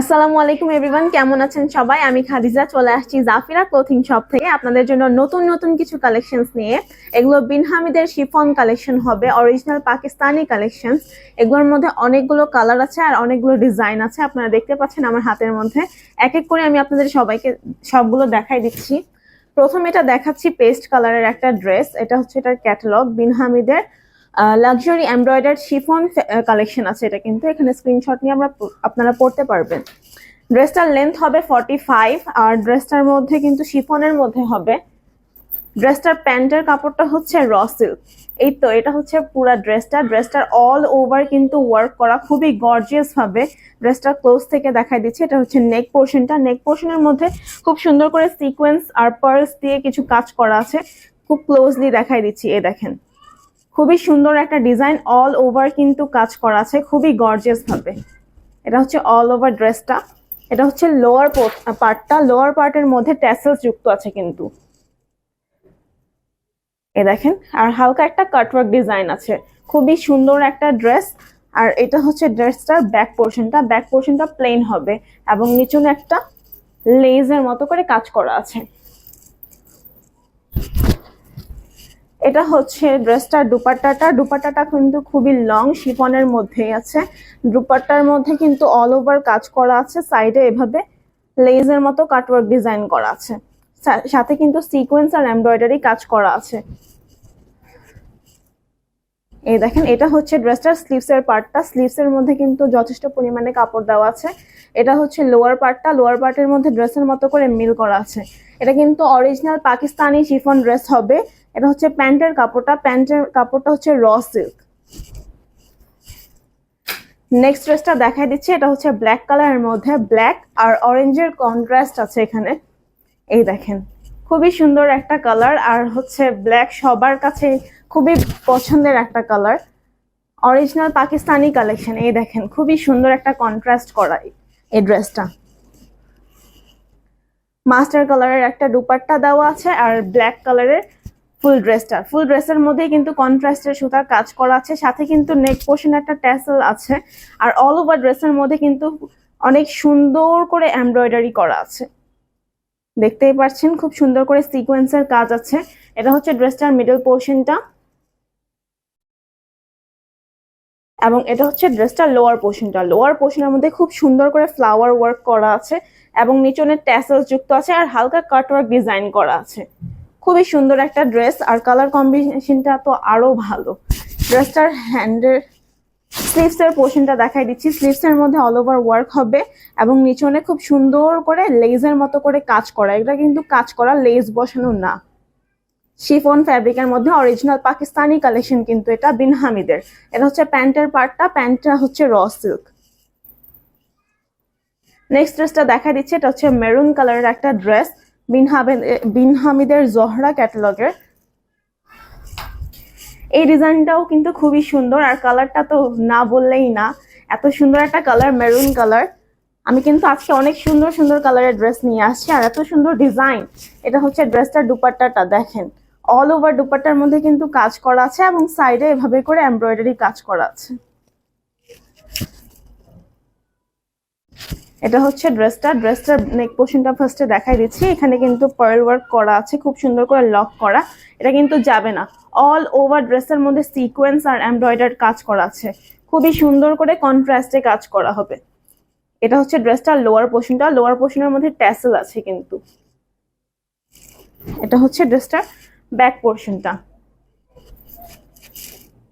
আসসালামু আলাইকুম এভরিওয়ান, কেমন আছেন সবাই? আমি খাদিজা, চলে আসছি জাফিরা ক্লোথিং শপ থেকে আপনাদের জন্য নতুন নতুন কিছু কালেকশনস নিয়ে। এগুলো বিন হামিদের শিফন কালেকশন হবে অরিজিনাল পাকিস্তানি কালেকশনস এগুলোর মধ্যে অনেকগুলো কালার আছে আর অনেকগুলো ডিজাইন আছে, আপনারা দেখতে পাচ্ছেন আমার হাতের মধ্যে। এক এক করে আমি আপনাদের সবাইকে সবগুলো দেখাই দিচ্ছি। প্রথম এটা দেখাচ্ছি পেস্ট কালারের একটা ড্রেস এটা হচ্ছে এটার ক্যাটালগ বিন হামিদের লাক্সারি এমব্রয়ডার্ড শিফন কালেকশন আছে এটা কিন্তু। এখানে স্ক্রিনশট নিয়ে আমরা আপনারা পড়তে পারবেন। ড্রেসটার লেন্থ হবে ফর্টি ফাইভ আর ড্রেসটার মধ্যে কিন্তু শিফনের মধ্যে হবে। ড্রেসটার প্যান্টের কাপড়টা হচ্ছে র সিল্ক এই তো, এটা হচ্ছে পুরা ড্রেসটা ড্রেসটার অল ওভার কিন্তু ওয়ার্ক করা খুবই গর্জিয়াস ভাবে। ড্রেসটা ক্লোজ থেকে দেখাই দিচ্ছে। এটা হচ্ছে নেক পোর্শনটা নেক পোর্শনের মধ্যে খুব সুন্দর করে সিকোয়েন্স আর পার্লস দিয়ে কিছু কাজ করা আছে। খুব ক্লোজলি দেখাই দিচ্ছি এ দেখেন। খুবই সুন্দর একটা ডিজাইন অল ওভার কিন্তু কাজ করা আছে, খুবই গর্জিয়াস ভাবে। এটা হচ্ছে অল ওভার ড্রেসটা এটা হচ্ছে লোয়ার পার্টটা লোয়ার পার্টের মধ্যে ট্যাসেলস যুক্ত আছে কিন্তু। এ দেখেন, আর হালকা একটা কাটওয়ার্ক ডিজাইন আছে। খুবই সুন্দর একটা ড্রেস আর এটা হচ্ছে ড্রেসটার ব্যাক পোর্শনটা ব্যাক পোর্শনটা প্লেন হবে, এবং নিচুনে একটা লেজের মতো করে কাজ করা আছে। এটা হচ্ছে ড্রেসটার দুপাট্টাটা। দুপাট্টাটা কিন্তু খুবই লং শিফনের মধ্যেই আছে। দুপাট্টার মধ্যে কিন্তু অল ওভার কাজ করা আছে। সাইডে এভাবে লেজের মতো কাটওয়ার্ক ডিজাইন করা আছে। সাথে কিন্তু সিকোয়েন্স আর এমব্রয়ডারি কাজ করা আছে। এই দেখেন, এটা হচ্ছে ড্রেসটার স্লিভস এর পার্টটা স্লিভস এর মধ্যে কিন্তু যথেষ্ট পরিমাণে কাপড় দেওয়া আছে। এটা হচ্ছে লোয়ার পার্টটা লোয়ার পার্টের মধ্যে ড্রেসের মতো করে মিল করা আছে। এটা কিন্তু অরিজিনাল পাকিস্তানি শিফন ড্রেস হবে। এটা হচ্ছে প্যান্টের কাপড়টা প্যান্টের কাপড়টা হচ্ছে র সিল্ক। নেক্সট ড্রেসটা দেখাই দিচ্ছি, এটা হচ্ছে ব্ল্যাক কালারের মধ্যে ব্ল্যাক আর অরেঞ্জের কন্ট্রাস্ট আছে এখানে। এই দেখেন, খুবই সুন্দর একটা কালার আর হচ্ছে ব্ল্যাক সবার কাছে খুবই পছন্দের একটা কালার অরিজিনাল পাকিস্তানি কালেকশন এই দেখেন, খুবই সুন্দর একটা কন্ট্রাস্ট করা এই- ড্রেসটা মাস্টার কালারের একটা দুপাট্টা দেওয়া আছে আর ব্ল্যাক কালারের ফুল ড্রেসটা। ফুল ড্রেসের মধ্যেই কিন্তু কন্ট্রাস্টের সুতার কাজ করা আছে, সাথে কিন্তু নেক পোর্শন একটা ট্যাসেল আছে, আর অল ওভার ড্রেসের মধ্যে কিন্তু অনেক সুন্দর করে এমব্রয়ডারি করা আছে। দেখতেই পাচ্ছেন, খুব সুন্দর করে সিকোয়েন্সের কাজ আছে। এটা হচ্ছে ড্রেসটার মিডল পোর্শনটা এবং এটা হচ্ছে ড্রেসটার লোয়ার পোর্শনটা লোয়ার পোর্শনের মধ্যে খুব সুন্দর করে ফ্লাওয়ার ওয়ার্ক করা আছে এবং নিচনে ট্যাসেলস যুক্ত আছে আর হালকা কাটওয়ার্ক ডিজাইন করা আছে। খুবই সুন্দর একটা ড্রেস আর কালার কম্বিনেশনটা তো আরও ভালো। ড্রেসটার হ্যান্ডের স্লিভস এর পোর্শনটা দেখাই দিচ্ছি। স্লিভস এর মধ্যে অল ওভার ওয়ার্ক হবে এবং নিচনে খুব সুন্দর করে লেজের মতো করে কাজ করা। এটা কিন্তু কাজ করা লেজ বসানো না। শিফন ফ্যাব্রিকের মধ্যে অরিজিনাল পাকিস্তানি কালেকশন কিন্তু এটা বিন হামিদের। এটা হচ্ছে প্যান্টের পার্টটা প্যান্টটা হচ্ছে র সিল্ক নেক্সট ড্রেসটা দেখা দিচ্ছে, এটা হচ্ছে মেরুন কালারের একটা ড্রেস বিন হামিদের জহরা ক্যাটালগের। এই ডিজাইনটাও কিন্তু খুবই সুন্দর, আর কালারটা তো না বললেই না। এত সুন্দর একটা কালার, মেরুন কালার। আমি কিন্তু আজকে অনেক সুন্দর সুন্দর কালারের ড্রেস নিয়ে আসছি, আর এত সুন্দর ডিজাইন। এটা হচ্ছে ড্রেসটার দুপাট্টাটা, দেখেন। অল ওভার দুপাট্টার মধ্যে কিন্তু কাজ করা আছে, এবং সাইডে এভাবে করে এমব্রয়ডারি কাজ করা আছে। এটা হচ্ছে ড্রেসটা। ড্রেসটার নেক পোর্শনটা ফার্স্টে দেখাই দিচ্ছি। এখানে কিন্তু পার্ল ওয়ার্ক করা আছে, খুব সুন্দর করে লক করা। এটা কিন্তু যাবে না। অল ওভার ড্রেসের মধ্যে সিকোয়েন্স আর এমব্রয়ডার কাজ করা আছে। খুবই সুন্দর করে কন্ট্রাস্টে কাজ করা হবে। এটা হচ্ছে ড্রেসটার লোয়ার পোর্শনটা লোয়ার পোর্শনের মধ্যে ট্যাসেল আছে কিন্তু। এটা হচ্ছে ড্রেসটার ব্যাক পোর্শনটা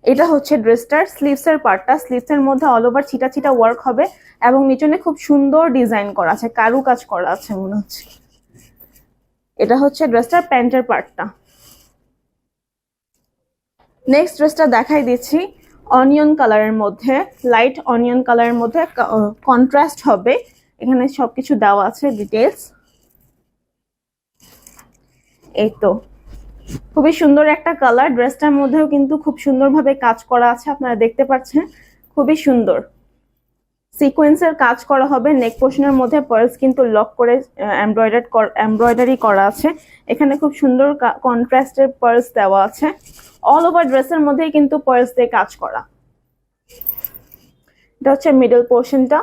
এটা হচ্ছে ড্রেসটার স্লিভস এর পার্টটা স্লিভস এর মধ্যে অল ওভার ছিটা ছিটা ওয়ার্ক হবে। এবং নিচনে খুব সুন্দর ডিজাইন করা আছে কারু কাজ করা আছে মনে হচ্ছে। এটা হচ্ছে ড্রেসটার প্যান্টের পার্টটা। নেক্সট ড্রেসটা দেখাই দিচ্ছি অনিয়ন কালারের মধ্যে লাইট অনিয়ন কালারের মধ্যে কন্ট্রাস্ট হবে। এখানে সবকিছু দেওয়া আছে ডিটেলস এই তো। খুবই সুন্দর একটা কালার ড্রেসটার মধ্যেও কিন্তু খুব সুন্দরভাবে কাজ করা আছে, আপনারা দেখতে পাচ্ছেন। খুবই সুন্দর। সিকোয়েন্সের কাজ করা হবে নেক পোর্শনের মধ্যে পার্লস কিন্তু লক করে এমব্রয়ডার এমব্রয়ডারি করা আছে। এখানে খুব সুন্দর কন্ট্রাস্টের পার্লস দেওয়া আছে। অল ওভার ড্রেসের মধ্যেই কিন্তু পার্লস দিয়ে কাজ করা। এটা হচ্ছে মিডল পোর্শনটা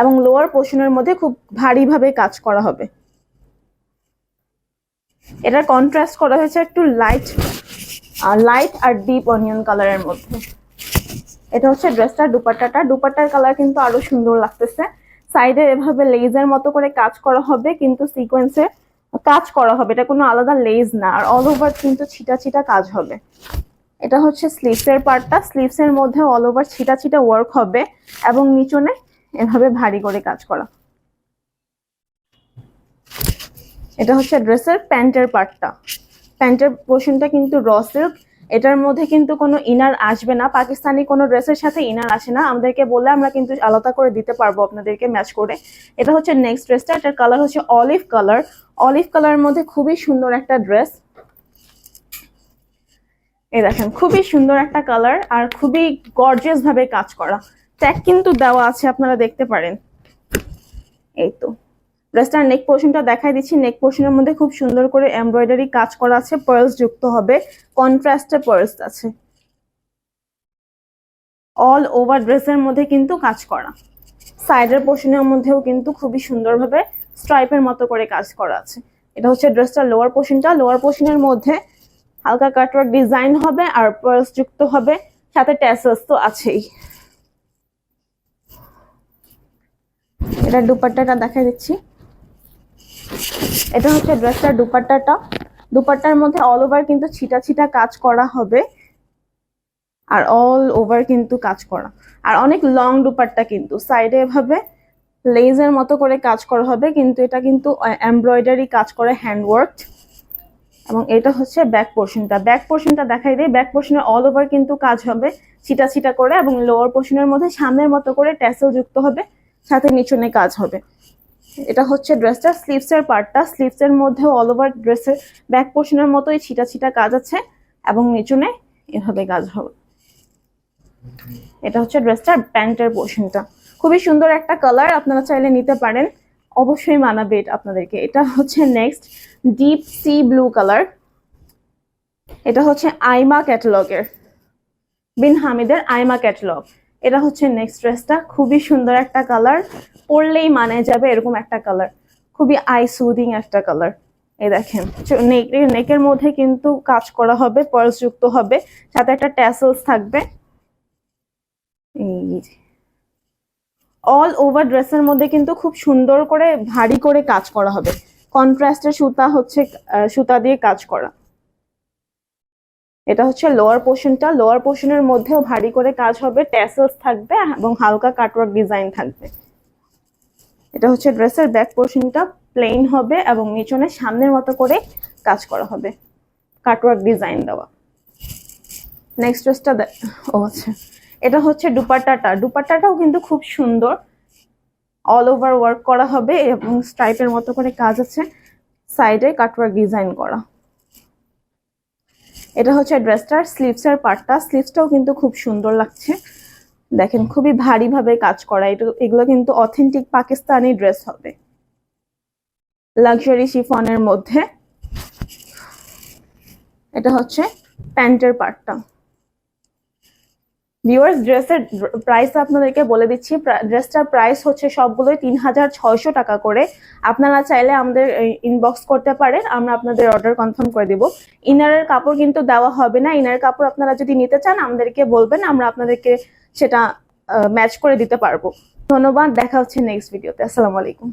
এবং লোয়ার পোর্শনের মধ্যে খুব ভারীভাবে কাজ করা হবে। এটার কন্ট্রাস্ট করা হয়েছে একটু লাইট লাইট আর ডিপ অনিয়ন কালারের মধ্যে। এটা হচ্ছে ড্রেসটার দুপাট্টাটা। দুপাট্টার কালার কিন্তু আরও সুন্দর লাগতেছে। সাইডে এভাবে লেজের মতো করে কাজ করা হবে, কিন্তু সিকোয়েন্সে কাজ করা হবে। এটা কোনো আলাদা লেজ না, আর অল ওভার কিন্তু ছিটা ছিটা কাজ হবে। এটা হচ্ছে স্লিভসের পার্টটা স্লিভসের মধ্যে অল ওভার ছিটা ছিটা ওয়ার্ক হবে এবং নিচনে এভাবে ভারী করে কাজ করা। এটা হচ্ছে ড্রেসের প্যান্টের পার্টটা প্যান্টের পোর্শনটা কিন্তু র সিল্ক এটার মধ্যে কিন্তু কোনো ইনার আসবে না, পাকিস্তানি কোনো ড্রেসের সাথে ইনার আসে না। আমাদেরকে বললে আমরা কিন্তু আলাদা করে দিতে পারব আপনাদেরকে ম্যাচ করে। এটা হচ্ছে নেক্সট ড্রেসটা এটার কালার হচ্ছে অলিভ কালার অলিভ কালারের মধ্যে খুবই সুন্দর একটা ড্রেস এই দেখেন, খুবই সুন্দর একটা কালার আর খুবই গর্জিয়াস ভাবে কাজ করা। ট্যাগ কিন্তু দেওয়া আছে, আপনারা দেখতে পারেন। এই তো। ড্রেসটার নেক পোর্শনটা দেখাই দিচ্ছি। নেক পোর্শনের মধ্যে খুব সুন্দর করে এমব্রয়ডারি কাজ করা আছে পার্লস যুক্ত হবে কন্ট্রাস্টে পার্লস আছে। অল ওভার ড্রেসের মধ্যে কিন্তু কাজ করা। সাইডের পোর্শনের মধ্যেও কিন্তু খুবই সুন্দরভাবে স্ট্রাইপের মতো করে কাজ করা আছে। এটা হচ্ছে ড্রেসটার লোয়ার পোর্শনটা লোয়ার পোর্শনের মধ্যে হালকা কাটওয়ার্ক ডিজাইন হবে আর পার্লস যুক্ত হবে। সাথে ট্যাসেলস তো আছেই। এটা দুপাট্টাটা দেখাই দিচ্ছি। এটা হচ্ছে ড্রেসটার দুপাট্টাটা। দুপাট্টার মধ্যে অল ওভার কিন্তু ছিটা ছিটা কাজ করা হবে। আর অল ওভার কিন্তু কাজ করা। আর অনেক লং দুপাট্টা কিন্তু। সাইডে এভাবে লেজের মতো করে কাজ করা হবে, কিন্তু এটা কিন্তু এমব্রয়ডারি কাজ করে হ্যান্ডওয়ার্ক এবং এটা হচ্ছে ব্যাক পোর্শনটা ব্যাক পোর্শনটা দেখাই দিই। ব্যাক পোর্শনে অল ওভার কিন্তু কাজ হবে, ছিটা ছিটা করে। এবং লোয়ার পোর্শনের মধ্যে সামনের মতো করে ট্যাসেল যুক্ত হবে, সাথে নিচনে কাজ হবে। এটা হচ্ছে ড্রেসটা স্লিভসের পার্টটা স্লিভসের মধ্যে অল ওভার ড্রেসের ব্যাক পোর্শনের মতোই ছিটা ছিটা কাজ আছে এবং নিচুনে এভাবে কাজ হবে। এটা হচ্ছে ড্রেসটার প্যান্টের পোর্শনটা খুবই সুন্দর একটা কালার আপনারা চাইলে নিতে পারেন। অবশ্যই মানাবে এটা আপনাদেরকে। এটা হচ্ছে next deep sea blue colour এটা হচ্ছে আইমা ক্যাটালগের বিন হামিদের আইমা ক্যাটালগ এটা হচ্ছে নেক্সট ড্রেসটা খুবই সুন্দর একটা কালার পরলেই মানে যাবে এরকম একটা কালার খুবই আই সুদিং একটা কালার এই দেখেন। নেকের মধ্যে কিন্তু কাজ করা হবে যুক্ত হবে। সাথে একটা ট্যাসেলস থাকবে। অল ওভার ড্রেসের মধ্যে কিন্তু খুব সুন্দর করে, ভারী করে কাজ করা হবে। কন্ট্রাস্টের সুতা হচ্ছে সুতা দিয়ে কাজ করা। এটা হচ্ছে লোয়ার পোর্শনটা লোয়ার পোর্শনের মধ্যেও ভারী করে কাজ হবে। ট্যাসেলস থাকবে এবং হালকা কাটওয়ার্ক ডিজাইন থাকবে। এটা হচ্ছে ড্রেসের ব্যাক পোর্শনটা প্লেন হবে এবং নিচনে সামনের মতো করে কাজ করা হবে। কাটওয়ার্ক ডিজাইন দেওয়া। নেক্সট ড্রেসটা ও আচ্ছা। এটা হচ্ছে দুপাট্টাটা। দুপাট্টাটাও কিন্তু খুব সুন্দর। অল ওভার ওয়ার্ক করা হবে এবং স্ট্রাইপের মতো করে কাজ আছে। সাইডে কাটওয়ার্ক ডিজাইন করা। এটা হচ্ছে ড্রেসটার স্লিভসের পার্টটা স্লিভসটাও কিন্তু খুব সুন্দর লাগছে। দেখেন খুবই ভারীভাবে কাজ করা। এটা এগুলো কিন্তু অথেন্টিক পাকিস্তানি ড্রেস হবে। লাক্সারি শিফনের মধ্যে। এটা হচ্ছে প্যান্টের পার্টটা ভিউয়ার্স ড্রেসের প্রাইস আপনাদেরকে বলে দিচ্ছি। ড্রেসটার প্রাইস হচ্ছে সবগুলোই তিন হাজার ছয়শো টাকা করে। আপনারা চাইলে আমাদের ইনবক্স করতে পারেন। আমরা আপনাদের অর্ডার কনফার্ম করে দিব। ইনারের কাপড় কিন্তু দেওয়া হবে না। ইনারের কাপড় আপনারা যদি নিতে চান, আমাদেরকে বলবেন। আমরা আপনাদেরকে সেটা ম্যাচ করে দিতে পারব। ধন্যবাদ। দেখা হচ্ছে নেক্সট ভিডিওতে আসসালামু আলাইকুম।